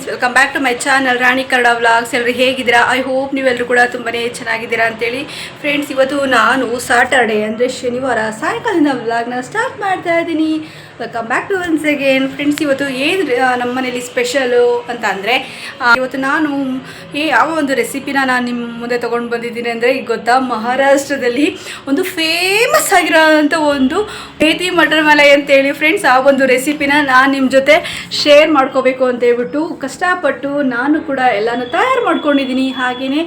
Friends welcome back to my channel Rani Kannada vlogs ಎಲ್ಲರೂ ಹೇಗಿದ್ದೀರಾ? I hope ನೀವೆಲ್ಲರೂ ಕೂಡ ತುಂಬಾ ಚೆನ್ನಾಗಿದ್ದೀರಾ ಅಂತೇಳಿ. ಫ್ರೆಂಡ್ಸ್ ಇವತ್ತು ನಾನು ಸಾಟರ್ಡೆ ಅಂದರೆ ಶನಿವಾರ ಸಾಯಂಕಾಲದಿಂದ ವ್ಲಾಗ್ನ ಸ್ಟಾರ್ಟ್ ಮಾಡ್ತಾ ಇದ್ದೀನಿ. Welcome back to once again friends ಇವತ್ತು ಏನು ನಮ್ಮ ಮನೇಲಿ ಸ್ಪೆಷಲು ಅಂತ ಅಂದರೆ ಇವತ್ತು ನಾನು ಏ ಯಾವ ಒಂದು ರೆಸಿಪಿನ ನಾನು ನಿಮ್ಮ ಮುಂದೆ ತೊಗೊಂಡು ಬಂದಿದ್ದೀನಿ ಅಂದರೆ ಈಗ ಗೊತ್ತಾ, ಮಹಾರಾಷ್ಟ್ರದಲ್ಲಿ ಒಂದು ಫೇಮಸ್ ಆಗಿರೋಂಥ ಒಂದು ಮೇತಿ ಮಟರ್ ಮಲೈ ಅಂತೇಳಿ ಫ್ರೆಂಡ್ಸ್ ಆ ಒಂದು ರೆಸಿಪಿನ ನಾನು ನಿಮ್ಮ ಜೊತೆ ಶೇರ್ ಮಾಡ್ಕೋಬೇಕು ಅಂತ ಹೇಳ್ಬಿಟ್ಟು ಕಷ್ಟಪಟ್ಟು ನಾನು ಕೂಡ ಎಲ್ಲನೂ ತಯಾರು ಮಾಡ್ಕೊಂಡಿದ್ದೀನಿ. ಹಾಗೆಯೇ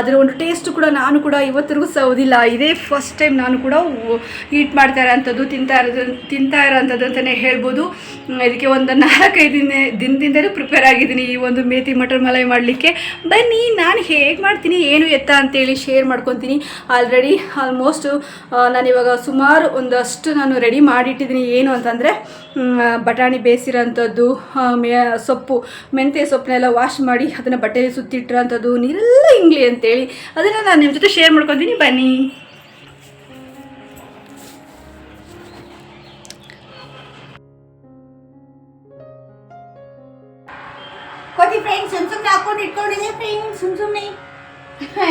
ಅದರ ಒಂದು ಟೇಸ್ಟು ಕೂಡ ನಾನು ಕೂಡ ಇವತ್ತಿಗೂ ಸೌದಿಲ್ಲ. ಇದೇ ಫಸ್ಟ್ ಟೈಮ್ ನಾನು ಕೂಡ ಈಟ್ ಮಾಡ್ತಾ ಇರೋಂಥದ್ದು ತಿಂತಾ ಇರೋದು, ತಿಂತಾ ಇರೋಂಥದ್ದು ಅಂತಲೇ ಹೇಳ್ಬೋದು. ಇದಕ್ಕೆ ಒಂದು ನಾಲ್ಕೈದು ದಿನ, ದಿನದಿಂದಲೂ ಪ್ರಿಪೇರ್ ಆಗಿದ್ದೀನಿ ಈ ಒಂದು ಮೇತಿ ಮಟರ್ ಮಲೈ ಮಾಡಲಿಕ್ಕೆ. ಬನ್ನಿ, ನಾನು ಹೇಗೆ ಮಾಡ್ತೀನಿ, ಏನು ಎತ್ತ ಅಂತೇಳಿ ಶೇರ್ ಮಾಡ್ಕೊತೀನಿ. ಆಲ್ರೆಡಿ ಆಲ್ಮೋಸ್ಟ್ ನಾನಿವಾಗ ಸುಮಾರು ಒಂದಷ್ಟು ನಾನು ರೆಡಿ ಮಾಡಿಟ್ಟಿದ್ದೀನಿ. ಏನು ಅಂತಂದರೆ ಬಟಾಣಿ ಬೇಯಿಸಿರೋಂಥದ್ದು ಮೇ, ಸೊಪ್ಪು, ಮೆಂತ್ಯ ಸೊಪ್ಪನ್ನೆಲ್ಲ ವಾಶ್ ಮಾಡಿ ಅದನ್ನು ಬಟ್ಟೆಯಲ್ಲಿ ಸುತ್ತಿಟ್ಟಿರೋಂಥದ್ದು, ನೀರೆಲ್ಲ ಇಂಗ್ಲಿ ಅಂತೇಳಿ. ಅದನ್ನು ನಾನು ನಿಮ್ಮ ಜೊತೆ ಶೇರ್ ಮಾಡ್ಕೊತೀನಿ. ಬನ್ನಿ. ಕೋತಿ ಫ್ರೆಂಡ್ಸ್ ಸುಮ್ ಸುಮ್ನೆ ಹಾಕೊಂಡು ಇಟ್ಕೊಂಡಿದ್ದೆ ಫ್ರೆಂಡ್ಸ್ ಸುಮ್ ಸುಮ್ನೆ.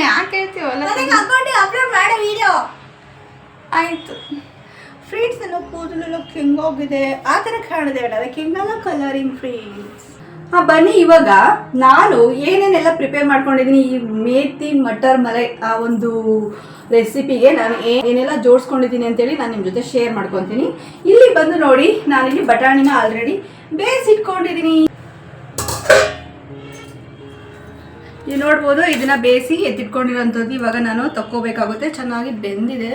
ಯಾಕೆ ಹೇಳ್ತೀವಲ್ಲ? ನನಗೆ ಅಕೌಂಟ್ ಅಪ್ಲೋಡ್ ಮಾಡೋ ವಿಡಿಯೋ ಆಯಿತು. ಫ್ರೆಂಡ್ಸ್ ಎಲ್ಲ ಕೂದಲೆಲ್ಲ ಕೆಂಗೋಗಿದೆ ಆ ಥರ ಕಾಣಿದೆ ಬೇಡ. ಅದಕ್ಕೆ ಅಲ್ಲ ಕಲರಿಂಗ್ ಫ್ರೀಡ್ಸ್ ಹಾಂ ಬನ್ನಿ ಇವಾಗ ನಾನು ಏನೇನೆಲ್ಲ ಪ್ರಿಪೇರ್ ಮಾಡ್ಕೊಂಡಿದ್ದೀನಿ ಈ ಮೇತಿ ಮಟರ್ ಮಲೈ ಆ ಒಂದು ರೆಸಿಪಿಗೆ ನಾನು ಏನೆಲ್ಲ ಜೋಡಿಸ್ಕೊಂಡಿದ್ದೀನಿ ಅಂತೇಳಿ ನಾನು ನಿಮ್ಮ ಜೊತೆ ಶೇರ್ ಮಾಡ್ಕೊತೀನಿ. ಇಲ್ಲಿ ಬಂದು ನೋಡಿ ನಾನಿಲ್ಲಿ ಬಟಾಣಿನ ಆಲ್ರೆಡಿ ಬೇಯಿಸಿಟ್ಕೊಂಡಿದ್ದೀನಿ. ನೀವು ನೋಡ್ಬೋದು, ಇದನ್ನು ಬೇಯಿಸಿ ಎತ್ತಿಟ್ಕೊಂಡಿರೋಂಥದ್ದು ಇವಾಗ ನಾನು ತಕ್ಕೋಬೇಕಾಗುತ್ತೆ. ಚೆನ್ನಾಗಿ ಬೆಂದಿದೆ.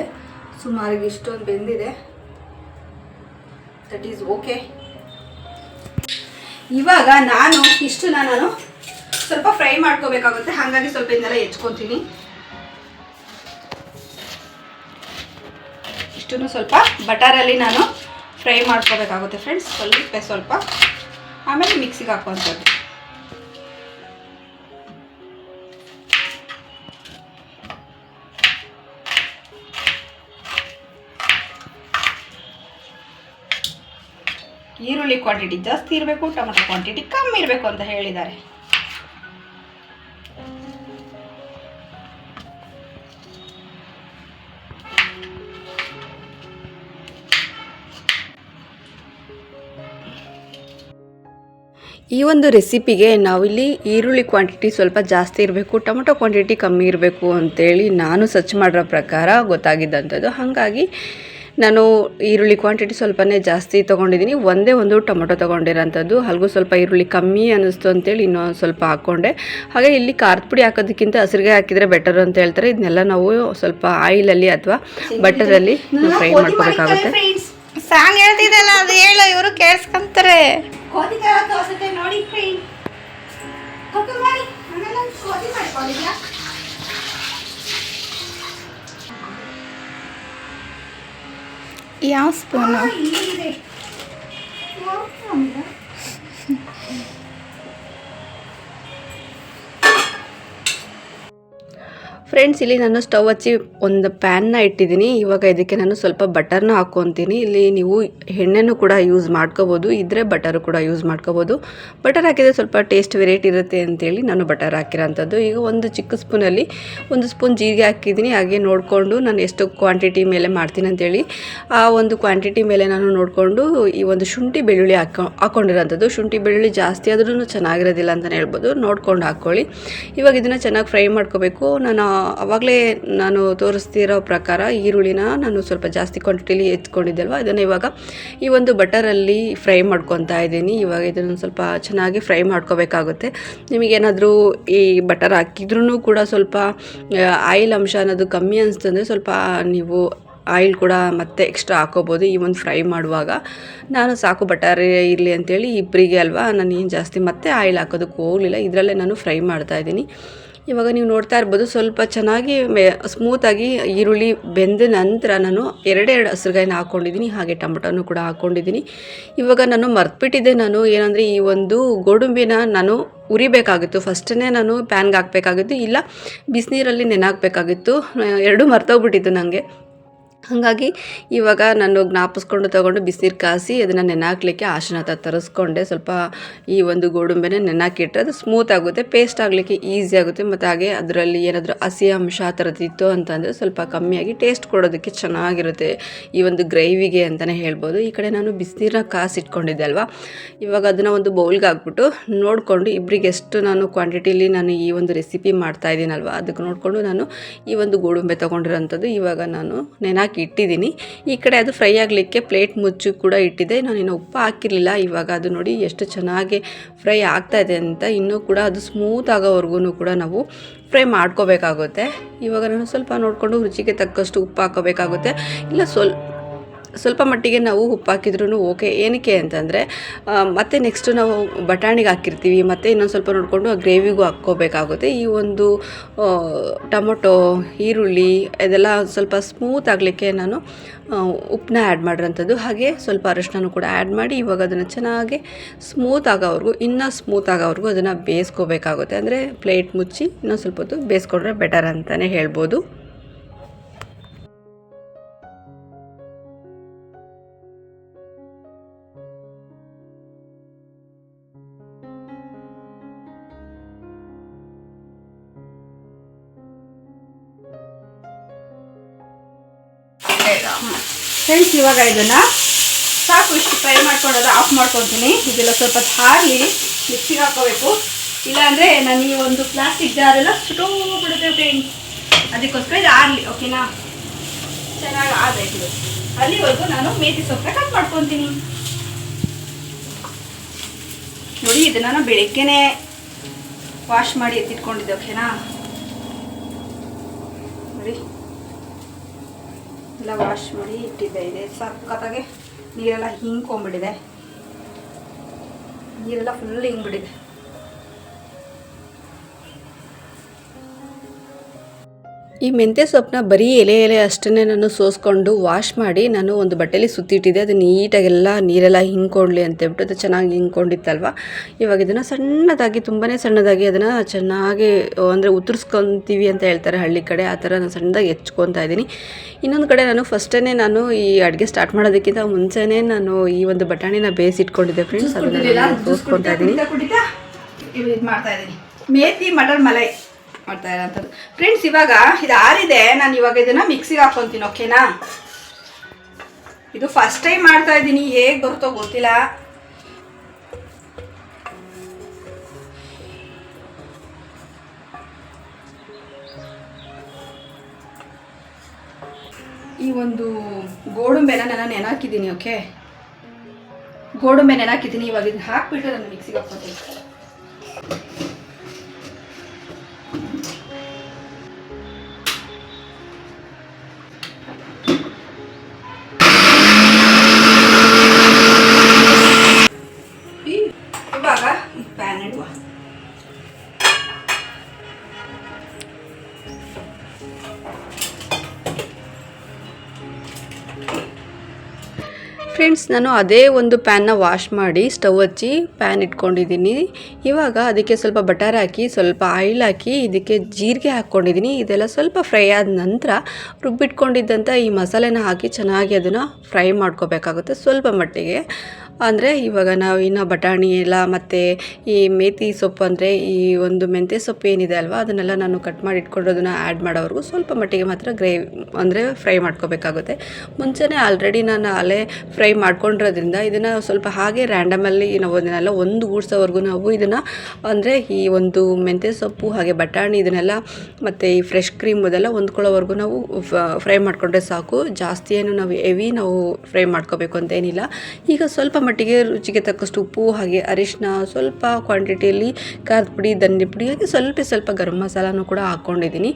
ಸುಮಾರಿಗೆ ಇಷ್ಟೊಂದು ಬೆಂದಿದೆ. ದಟ್ ಈಸ್ ಓಕೆ ಇವಾಗ ನಾನು, ಇಷ್ಟನ್ನ ನಾನು ಸ್ವಲ್ಪ ಫ್ರೈ ಮಾಡ್ಕೋಬೇಕಾಗುತ್ತೆ. ಹಾಗಾಗಿ ಸ್ವಲ್ಪ ಇದನ್ನೆಲ್ಲ ಹೆಚ್ಕೊತೀನಿ. ಇಷ್ಟು ಸ್ವಲ್ಪ ಬಟರಲ್ಲಿ ನಾನು ಫ್ರೈ ಮಾಡ್ಕೋಬೇಕಾಗುತ್ತೆ ಫ್ರೆಂಡ್ಸ್ ಸ್ವಲ್ಪ ಸ್ವಲ್ಪ. ಆಮೇಲೆ ಮಿಕ್ಸಿಗೆ ಹಾಕುವಂಥದ್ದು. ಈರುಳ್ಳಿ ಕ್ವಾಂಟಿಟಿ ಜಾಸ್ತಿ ಇರಬೇಕು, ಟೊಮೆಟೊ ಕ್ವಾಂಟಿಟಿ ಕಮ್ಮಿ ಇರಬೇಕು ಅಂತ ಹೇಳಿದ್ದಾರೆ. ಈ ಒಂದು ರೆಸಿಪಿಗೆ ನಾವಿಲ್ಲಿ ಈರುಳ್ಳಿ ಕ್ವಾಂಟಿಟಿ ಸ್ವಲ್ಪ ಜಾಸ್ತಿ ಇರಬೇಕು, ಟೊಮೊಟೊ ಕ್ವಾಂಟಿಟಿ ಕಮ್ಮಿ ಇರಬೇಕು ಅಂತೇಳಿ ನಾನು ಸರ್ಚ್ ಮಾಡಿರೋ ಪ್ರಕಾರ ಗೊತ್ತಾಗಿದ್ದಂಥದ್ದು. ಹಾಗಾಗಿ ನಾನು ಈರುಳ್ಳಿ ಕ್ವಾಂಟಿಟಿ ಸ್ವಲ್ಪನೇ ಜಾಸ್ತಿ ತೊಗೊಂಡಿದ್ದೀನಿ. ಒಂದೇ ಒಂದು ಟೊಮೊಟೊ ತೊಗೊಂಡಿರೋಂಥದ್ದು. ಹಲ್ಗೂ ಸ್ವಲ್ಪ ಈರುಳ್ಳಿ ಕಮ್ಮಿ ಅನ್ನಿಸ್ತು ಅಂತೇಳಿ ಇನ್ನೊಂದು ಸ್ವಲ್ಪ ಹಾಕ್ಕೊಂಡೆ. ಹಾಗೆ ಇಲ್ಲಿ ಖಾರದ ಪುಡಿ ಹಾಕೋದಕ್ಕಿಂತ ಹಸಿರಿಗೆ ಹಾಕಿದರೆ ಬೆಟರ್ ಅಂತ ಹೇಳ್ತಾರೆ. ಇದನ್ನೆಲ್ಲ ನಾವು ಸ್ವಲ್ಪ ಆಯಿಲಲ್ಲಿ ಅಥವಾ ಬಟರಲ್ಲಿ ಫ್ರೈ ಮಾಡ್ಕೋಬೇಕಾಗುತ್ತೆ. ಸಾಂಗ್ ಹೇಳ್ತಿದ್ದಲ್ಲ ಅದು ಹೇಳು ಇವರು ಕೇಳಿಸ್ಕೊಂತಾರೆ. ನೋಡಿ ಯಾವ ಸ್ಪೂನು ಫ್ರೆಂಡ್ಸ್ ಇಲ್ಲಿ ನಾನು ಸ್ಟವ್ ಹಚ್ಚಿ ಒಂದು ಪ್ಯಾನ್ನ ಇಟ್ಟಿದ್ದೀನಿ. ಇವಾಗ ಇದಕ್ಕೆ ನಾನು ಸ್ವಲ್ಪ ಬಟರ್ನ ಹಾಕ್ಕೊತೀನಿ ಇಲ್ಲಿ ನೀವು ಎಣ್ಣೆನೂ ಕೂಡ ಯೂಸ್ ಮಾಡ್ಕೋಬೋದು. ಇದ್ದರೆ ಬಟರ್ ಕೂಡ ಯೂಸ್ ಮಾಡ್ಕೋಬೋದು. ಬಟರ್ ಹಾಕಿದರೆ ಸ್ವಲ್ಪ ಟೇಸ್ಟ್ ವೆರೈಟಿ ಇರುತ್ತೆ ಅಂತೇಳಿ ನಾನು ಬಟರ್ ಹಾಕಿರೋಂಥದ್ದು. ಈಗ ಒಂದು ಚಿಕ್ಕ ಸ್ಪೂನಲ್ಲಿ ಒಂದು ಸ್ಪೂನ್ ಜೀರಿಗೆ ಹಾಕಿದ್ದೀನಿ. ಹಾಗೆ ನೋಡಿಕೊಂಡು ನಾನು ಎಷ್ಟು ಕ್ವಾಂಟಿಟಿ ಮೇಲೆ ಮಾಡ್ತೀನಿ ಅಂತೇಳಿ. ಆ ಒಂದು ಕ್ವಾಂಟಿಟಿ ಮೇಲೆ ನಾನು ನೋಡಿಕೊಂಡು ಈ ಒಂದು ಶುಂಠಿ ಬೆಳ್ಳುಳ್ಳಿ ಹಾಕೊ ಹಾಕ್ಕೊಂಡಿರೋಂಥದ್ದು ಶುಂಠಿ ಬೆಳ್ಳುಳ್ಳಿ ಜಾಸ್ತಿ ಆದ್ರೂ ಚೆನ್ನಾಗಿರೋದಿಲ್ಲ ಅಂತಲೇ ಹೇಳ್ಬೋದು. ನೋಡ್ಕೊಂಡು ಹಾಕ್ಕೊಳ್ಳಿ. ಇವಾಗ ಇದನ್ನು ಚೆನ್ನಾಗಿ ಫ್ರೈ ಮಾಡ್ಕೋಬೇಕು. ನಾನು ಆವಾಗಲೇ ನಾನು ತೋರಿಸ್ತಿರೋ ಪ್ರಕಾರ ಈರುಳ್ಳಿನ ನಾನು ಸ್ವಲ್ಪ ಜಾಸ್ತಿ ಕ್ವಾಂಟಿಟಿಲಿ ಎತ್ಕೊಂಡಿದ್ದಲ್ವ? ಅದನ್ನು ಇವಾಗ ಈ ಒಂದು ಬಟರಲ್ಲಿ ಫ್ರೈ ಮಾಡ್ಕೊತಾ ಇದ್ದೀನಿ. ಇವಾಗ ಇದನ್ನು ಸ್ವಲ್ಪ ಚೆನ್ನಾಗಿ ಫ್ರೈ ಮಾಡ್ಕೋಬೇಕಾಗುತ್ತೆ. ನಿಮಗೇನಾದರೂ ಈ ಬಟರ್ ಹಾಕಿದ್ರೂ ಕೂಡ ಸ್ವಲ್ಪ ಆಯಿಲ್ ಅಂಶ ಅನ್ನೋದು ಕಮ್ಮಿ ಅನಿಸ್ತಂದರೆ ಸ್ವಲ್ಪ ನೀವು ಆಯಿಲ್ ಕೂಡ ಮತ್ತೆ ಎಕ್ಸ್ಟ್ರಾ ಹಾಕೋಬೋದು ಈ ಒಂದು ಫ್ರೈ ಮಾಡುವಾಗ. ನಾನು ಸಾಕು ಬಟಾರ್ ಇರಲಿ ಅಂತೇಳಿ ಇಬ್ಬರಿಗೆ ಅಲ್ವಾ? ನಾನು ಏನು ಜಾಸ್ತಿ ಮತ್ತೆ ಆಯಿಲ್ ಹಾಕೋದಕ್ಕೆ ಹೋಗಲಿಲ್ಲ. ಇದರಲ್ಲೇ ನಾನು ಫ್ರೈ ಮಾಡ್ತಾ ಇದ್ದೀನಿ. ಇವಾಗ ನೀವು ನೋಡ್ತಾ ಇರ್ಬೋದು ಸ್ವಲ್ಪ ಚೆನ್ನಾಗಿ ಮೆ ಸ್ಮೂತಾಗಿ ಈರುಳ್ಳಿ ಬೆಂದ ನಂತರ ನಾನು ಎರಡೆರಡು ಹಸಿರುಗಾಯಿನ ಹಾಕ್ಕೊಂಡಿದ್ದೀನಿ ಹಾಗೆ ಟೊಮೊಟೊನೂ ಕೂಡ ಹಾಕ್ಕೊಂಡಿದ್ದೀನಿ ಇವಾಗ ನಾನು ಮರ್ತ್ಬಿಟ್ಟಿದ್ದೆ ನಾನು. ಏನಂದರೆ ಈ ಒಂದು ಗೋಡಂಬಿನ ನಾನು ಉರಿಬೇಕಾಗಿತ್ತು. ಫಸ್ಟನ್ನೇ ನಾನು ಪ್ಯಾನ್ಗೆ ಹಾಕಬೇಕಾಗಿತ್ತು. ಇಲ್ಲ, ಬಿಸಿನೀರಲ್ಲಿ ನೆನೆ ಹಾಕಬೇಕಾಗಿತ್ತು ಎರಡೂ ಮರ್ತೋಗ್ಬಿಟ್ಟಿತ್ತು ನನಗೆ ಹಾಗಾಗಿ ಇವಾಗ ನಾನು ಜ್ಞಾಪಿಸ್ಕೊಂಡು ತಗೊಂಡು ಬಿಸಿನೀರು ಕಾಸಿ ಅದನ್ನು ನೆನಾಕ್ಲಿಕ್ಕೆ ಆಶನ ಹತ್ರ ತರಿಸ್ಕೊಂಡೆ. ಸ್ವಲ್ಪ ಈ ಒಂದು ಗೋಡಂಬಿನ ನೆನಾಕಿಟ್ಟರೆ ಅದು ಸ್ಮೂತ್ ಆಗುತ್ತೆ ಪೇಸ್ಟ್ ಆಗಲಿಕ್ಕೆ ಈಸಿ ಆಗುತ್ತೆ. ಮತ್ತು ಹಾಗೆ ಅದರಲ್ಲಿ ಏನಾದರೂ ಹಸಿ ಅಂಶ ಆ ಥರದ್ದಿತ್ತು ಅಂತಂದರೆ ಸ್ವಲ್ಪ ಕಮ್ಮಿಯಾಗಿ ಟೇಸ್ಟ್ ಕೊಡೋದಕ್ಕೆ ಚೆನ್ನಾಗಿರುತ್ತೆ ಈ ಒಂದು ಗ್ರೇವಿಗೆ ಅಂತಲೇ ಹೇಳ್ಬೋದು. ಈ ಕಡೆ ನಾನು ಬಿಸಿನೀರನ್ನ ಕಾಸಿಟ್ಕೊಂಡಿದ್ದೆ ಅಲ್ವಾ? ಇವಾಗ ಅದನ್ನು ಒಂದು ಬೌಲ್ಗೆ ಹಾಕ್ಬಿಟ್ಟು ನೋಡಿಕೊಂಡು ಇಬ್ಬರಿಗೆ ಎಷ್ಟು ನಾನು ಕ್ವಾಂಟಿಟಿಲಿ ನಾನು ಈ ಒಂದು ರೆಸಿಪಿ ಮಾಡ್ತಾ ಇದ್ದೀನಲ್ವ, ಅದಕ್ಕೆ ನೋಡಿಕೊಂಡು ನಾನು ಈ ಒಂದು ಗೋಡಂಬೆ ತೊಗೊಂಡಿರೋಂಥದ್ದು ಇವಾಗ ನಾನು ಇಟ್ಟಿದ್ದೀನಿ. ಈ ಕಡೆ ಅದು ಫ್ರೈ ಆಗಲಿಕ್ಕೆ ಪ್ಲೇಟ್ ಮುಚ್ಚು ಕೂಡ ಇಟ್ಟಿದ್ದೆ. ನಾನು ಇನ್ನು ಉಪ್ಪು ಹಾಕಿರಲಿಲ್ಲ. ಇವಾಗ ಅದು ನೋಡಿ ಎಷ್ಟು ಚೆನ್ನಾಗಿ ಫ್ರೈ ಆಗ್ತಾ ಇದೆ ಅಂತ ಇನ್ನೂ ಕೂಡ ಅದು ಸ್ಮೂತ್ ಆಗೋವರೆಗೂ ಕೂಡ ನಾವು ಫ್ರೈ ಮಾಡ್ಕೋಬೇಕಾಗುತ್ತೆ. ಇವಾಗ ನಾನು ಸ್ವಲ್ಪ ನೋಡಿಕೊಂಡು ರುಚಿಗೆ ತಕ್ಕಷ್ಟು ಉಪ್ಪು ಹಾಕೋಬೇಕಾಗುತ್ತೆ. ಇಲ್ಲ ಸ್ವಲ್ಪ ಸ್ವಲ್ಪ ಮಟ್ಟಿಗೆ ನಾವು ಉಪ್ಪು ಹಾಕಿದ್ರೂ ಓಕೆ. ಏನಕ್ಕೆ ಅಂತಂದರೆ ಮತ್ತೆ ನೆಕ್ಸ್ಟು ನಾವು ಬಟಾಣಿಗೆ ಹಾಕಿರ್ತೀವಿ, ಮತ್ತು ಇನ್ನೊಂದು ಸ್ವಲ್ಪ ನೋಡಿಕೊಂಡು ಆ ಗ್ರೇವಿಗೂ ಹಾಕ್ಕೋಬೇಕಾಗುತ್ತೆ. ಈ ಒಂದು ಟೊಮೊಟೊ, ಈರುಳ್ಳಿ ಇದೆಲ್ಲ ಸ್ವಲ್ಪ ಸ್ಮೂತ್ ಆಗಲಿಕ್ಕೆ ನಾನು ಉಪ್ಪನ್ನ ಆ್ಯಡ್ ಮಾಡಿರೋಂಥದ್ದು. ಹಾಗೆ ಸ್ವಲ್ಪ ಅರಿಶಿನೂ ಕೂಡ ಆ್ಯಡ್ ಮಾಡಿ ಇವಾಗ ಅದನ್ನು ಚೆನ್ನಾಗಿ ಸ್ಮೂತ್ ಆಗೋವರೆಗೂ, ಇನ್ನೂ ಸ್ಮೂತ್ ಆಗೋವರೆಗೂ ಅದನ್ನು ಬೇಯಿಸ್ಕೋಬೇಕಾಗುತ್ತೆ. ಅಂದರೆ ಪ್ಲೇಟ್ ಮುಚ್ಚಿ ಇನ್ನೊಂದು ಸ್ವಲ್ಪ ಹೊತ್ತು ಬೇಯಿಸ್ಕೊಂಡ್ರೆ ಬೆಟರ್ ಅಂತಲೇ ಹೇಳ್ಬೋದು. ಫ್ರೆಂಡ್ಸ್, ಇವಾಗ ಇದನ್ನು ಸಾಕು, ಇಷ್ಟು ಫ್ರೈ ಮಾಡ್ಕೊಂಡೋದು ಆಫ್ ಮಾಡ್ಕೊತೀನಿ ಇದೆಲ್ಲ ಸ್ವಲ್ಪ ಹಾರಲಿ ಮಿಕ್ಸಿಗೆ ಹಾಕೋಬೇಕು ಇಲ್ಲಾಂದರೆ ನಾನು ಈ ಒಂದು ಪ್ಲಾಸ್ಟಿಕ್ ಜಾರೆಲ್ಲ ಬಿಡುತ್ತೆ ಫ್ರೆಂಡ್ಸ್ ಅದಕ್ಕೋಸ್ಕರ ಇದು ಆರಲಿ ಓಕೆನಾ ಚೆನ್ನಾಗಿ ಆಗಬೇಕು ಇದು. ಅಲ್ಲಿವರೆಗೂ ನಾನು ಮೇಥಿ ಸೊಪ್ಪನ್ನ ಕಟ್ ಮಾಡ್ಕೊತೀನಿ ನೋಡಿ, ಇದನ್ನ ನಾನು ಬೆಳಿಗ್ಗೆನೆ ವಾಶ್ ಮಾಡಿ ಎತ್ತಿಟ್ಕೊಂಡಿದ್ದೆ ಓಕೆನಾ ನೋಡಿ. ಎಲ್ಲ ವಾಶ್ ಮಾಡಿ ಇಟ್ಟಿದ್ದೆ. ಇದೆ ಸಕ್ಕತ್ತಾಗೆ ನೀರೆಲ್ಲ ಹಿಂಗ್ಕೊಂಬಿಟ್ಟಿದೆ ನೀರೆಲ್ಲ ಫುಲ್ ಹಿಂಗ್ಬಿಟ್ಟಿದೆ ಈ ಮೆಂತ್ಯ ಸೊಪ್ಪನ್ನ ಬರೀ ಎಲೆ ಎಲೆ ಅಷ್ಟನ್ನೇ ನಾನು ಸೋಸ್ಕೊಂಡು ವಾಶ್ ಮಾಡಿ ನಾನು ಒಂದು ಬಟ್ಟೆಲಿ ಸುತ್ತಿಟ್ಟಿದ್ದೆ. ಅದು ನೀಟಾಗೆಲ್ಲ ನೀರೆಲ್ಲ ಹಿಂಡ್ಕೊಳ್ಳಿ ಅಂತೇಳ್ಬಿಟ್ಟು ಅದು ಚೆನ್ನಾಗಿ ಹಿಂಕೊಂಡಿತ್ತಲ್ವ ಇವಾಗ ಇದನ್ನು ಸಣ್ಣದಾಗಿ ತುಂಬಾ ಸಣ್ಣದಾಗಿ ಅದನ್ನು ಚೆನ್ನಾಗಿ ಅಂದರೆ ಉತ್ತರಿಸ್ಕೊತೀವಿ ಅಂತ ಹೇಳ್ತಾರೆ ಹಳ್ಳಿ ಕಡೆ. ಆ ಥರ ನಾನು ಸಣ್ಣದಾಗಿ ಹೆಚ್ಕೊತಾ ಇದ್ದೀನಿ. ಇನ್ನೊಂದು ಕಡೆ ನಾನು ಫಸ್ಟೇ ನಾನು ಈ ಅಡುಗೆ ಸ್ಟಾರ್ಟ್ ಮಾಡೋದಕ್ಕಿಂತ ಮುಂಚೆನೇ ನಾನು ಈ ಒಂದು ಬಟಾಣಿನ ಬೇಯಿಸಿಟ್ಕೊಂಡಿದ್ದೆ ಫ್ರೆಂಡ್ಸ್ ಅದನ್ನು ಸೋಸ್ಕೊತಾ ಇದ್ದೀನಿ. ಮಾಡ್ತಾ ಇದ್ದೀನಿ. ಮೇಥಿ ಮಟರ್ ಮಲೈ. ಮಾಡ್ತಾ ಇರೋಂಥದ್ದು ಫ್ರೆಂಡ್ಸ್ ಇವಾಗ ಇದು ಆರಿದೆ. ನಾನು ಇವಾಗ ಇದನ್ನ ಮಿಕ್ಸಿಗೆ ಹಾಕೊತೀನಿ ಓಕೆನಾ ಇದು ಫಸ್ಟ್ ಟೈಮ್ ಮಾಡ್ತಾ ಇದ್ದೀನಿ. ಹೇಗೆ ಬರುತ್ತೋ ಗೊತ್ತಿಲ್ಲ. ಈ ಒಂದು ಗೋಡಂಬೆನ ನಾನು ನೆನಾಕಿದ್ದೀನಿ ಓಕೆ ಗೋಡಂಬೆ ನೆನಾಕಿದ್ದೀನಿ. ಇವಾಗ ಇದನ್ನ ಹಾಕ್ಬಿಟ್ಟು ನಾನು ಮಿಕ್ಸಿಗೆ ಹಾಕ್ಕೊತೀನಿ. Thank you. ನಾನು ಅದೇ ಒಂದು ಪ್ಯಾನ್ನ ವಾಶ್ ಮಾಡಿ ಸ್ಟವ್ ಹಚ್ಚಿ ಪ್ಯಾನ್ ಇಟ್ಕೊಂಡಿದ್ದೀನಿ. ಇವಾಗ ಅದಕ್ಕೆ ಸ್ವಲ್ಪ ಬಟರ್ ಹಾಕಿ, ಸ್ವಲ್ಪ ಆಯಿಲ್ ಹಾಕಿ, ಇದಕ್ಕೆ ಜೀರಿಗೆ ಹಾಕ್ಕೊಂಡಿದ್ದೀನಿ. ಇದೆಲ್ಲ ಸ್ವಲ್ಪ ಫ್ರೈ ಆದ ನಂತರ ರುಬ್ಬಿಟ್ಕೊಂಡಿದ್ದಂಥ ಈ ಮಸಾಲೆನ ಹಾಕಿ ಚೆನ್ನಾಗಿ ಅದನ್ನು ಫ್ರೈ ಮಾಡ್ಕೋಬೇಕಾಗುತ್ತೆ ಸ್ವಲ್ಪ ಮಟ್ಟಿಗೆ. ಅಂದರೆ ಇವಾಗ ನಾವು ಇನ್ನು ಬಟಾಣಿ ಎಲ್ಲ ಮತ್ತು ಈ ಮೇತಿ ಸೊಪ್ಪು ಅಂದರೆ ಈ ಒಂದು ಮೆಂತ್ಯ ಸೊಪ್ಪು ಏನಿದೆ ಅಲ್ವಾ, ಅದನ್ನೆಲ್ಲ ನಾನು ಕಟ್ ಮಾಡಿ ಅದನ್ನು ಆ್ಯಡ್ ಮಾಡೋವರೆಗೂ ಸ್ವಲ್ಪ ಮಟ್ಟಿಗೆ ಮಾತ್ರ ಗ್ರೇವಿ ಅಂದರೆ ಫ್ರೈ ಮಾಡ್ಕೋಬೇಕಾಗುತ್ತೆ. ಮುಂಚೆನೇ ಆಲ್ರೆಡಿ ನಾನು ಅಲೆ ಫ್ರೈ ಮಾಡ್ಕೊಂಡಿರೋದ್ರಿಂದ ಇದನ್ನು ಸ್ವಲ್ಪ ಹಾಗೆ ರ್ಯಾಂಡಮಲ್ಲಿ ನಾವು ಅದನ್ನೆಲ್ಲ ಒಂದು ಗೂಡ್ಸೋವರೆಗೂ ನಾವು ಇದನ್ನು ಅಂದರೆ ಈ ಒಂದು ಮೆಂತ್ಯ ಸೊಪ್ಪು ಹಾಗೆ ಬಟಾಣಿ ಇದನ್ನೆಲ್ಲ ಮತ್ತು ಈ ಫ್ರೆಶ್ ಕ್ರೀಮ್ ಅದೆಲ್ಲ ಹೊಂದ್ಕೊಳ್ಳೋವರೆಗೂ ನಾವು ಫ್ರೈ ಮಾಡಿಕೊಂಡ್ರೆ ಸಾಕು. ಜಾಸ್ತಿ ನಾವು ಹೆವಿ ನಾವು ಫ್ರೈ ಮಾಡ್ಕೋಬೇಕು ಅಂತ ಏನಿಲ್ಲ. ಈಗ ಸ್ವಲ್ಪ ಮಟ್ಟಿಗೆ ರುಚಿಗೆ ತಕ್ಕಷ್ಟು ಉಪ್ಪು, ಹಾಗೆ ಅರಿಶಿನ ಸ್ವಲ್ಪ ಕ್ವಾಂಟಿಟಿಯಲ್ಲಿ ಖಾರದ ಪುಡಿ, ಧನ್ಯ ಪುಡಿ, ಹಾಗೆ ಸ್ವಲ್ಪ ಸ್ವಲ್ಪ ಗರಂ ಮಸಾಲನೂ ಕೂಡ ಹಾಕ್ಕೊಂಡಿದ್ದೀನಿ.